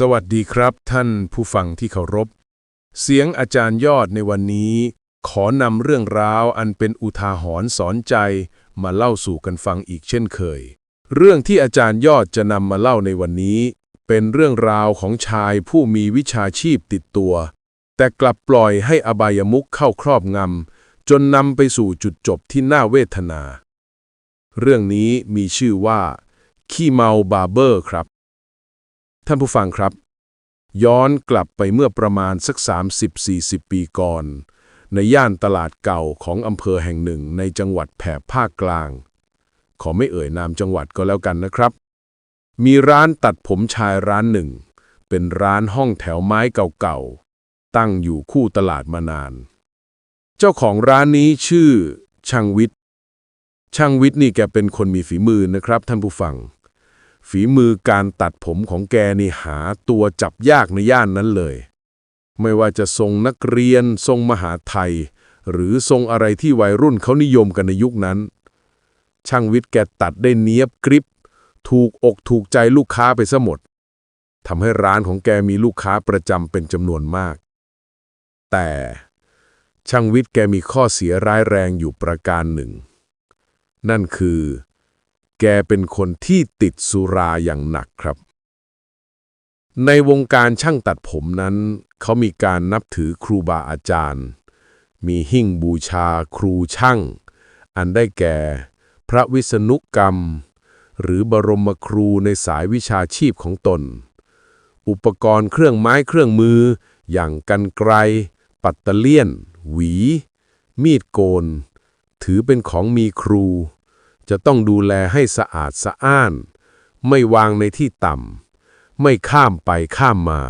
สวัสดีครับท่านผู้ฟังที่เคารพ เสียงอาจารย์ยอดในวันนี้ ขอนำเรื่องราวอันเป็นอุทาหรณ์สอนใจ มาเล่าสู่กันฟังอีกเช่นเคย เรื่องที่อาจารย์ยอดจะนำมาเล่าในวันนี้ เป็นเรื่องราวของชายผู้มีวิชาชีพติดตัว แต่กลับปล่อยให้อบายมุขเข้าครอบงำจนนำไปสู่จุดจบที่น่าเวทนา เรื่องนี้มีชื่อว่า ขี้เมาบาร์เบอร์ครับ ท่านผู้ฟังครับ ย้อนกลับไปเมื่อประมาณสัก 30-40 ปีก่อน ในย่านตลาดเก่าของอำเภอแห่งหนึ่งในจังหวัดแถบภาคกลาง ขอไม่เอ่ยนามจังหวัดก็แล้วกันนะครับ มีร้านตัดผมชายร้านหนึ่ง เป็นร้านห้องแถวไม้เก่าๆ ตั้งอยู่คู่ตลาดมานาน เจ้าของร้านนี้ชื่อช่างวิทย์ช่างวิทย์นี่แกเป็นคนมีฝีมือนะครับท่านผู้ฟัง ฝีมือการตัดผมของแกนี่หาตัวจับยากในย่านนั้นเลย ไม่ว่าจะทรงนักเรียน ทรงมหาไทย หรือทรงอะไรที่วัยรุ่นเขานิยมกันในยุคนั้น ช่างวิทย์แกตัดได้เนียบกริบ ถูกอกถูกใจลูกค้าไปซะหมดทำให้ร้านของแกมีลูกค้าประจำเป็นจำนวนมาก แต่ช่างวิทย์แกมีข้อเสียร้ายแรงอยู่ประการหนึ่ง นั่นคือ แกเป็นคนที่ติดสุราอย่างหนักครับ ในวงการช่างตัดผมนั้น เขามีการนับถือครูบาอาจารย์ มีหิ้งบูชาครูช่าง อันได้แก่ พระวิษณุกรรม หรือบรมครูในสายวิชาชีพของตน อุปกรณ์เครื่องไม้เครื่องมือ อย่างกันไกร ปัตเตเลียน หวี มีดโกน ถือเป็นของมีครู จะต้องดูแลให้สะอาดสะอ้าน ไม่วางในที่ต่ำไม่ข้ามไปข้ามมา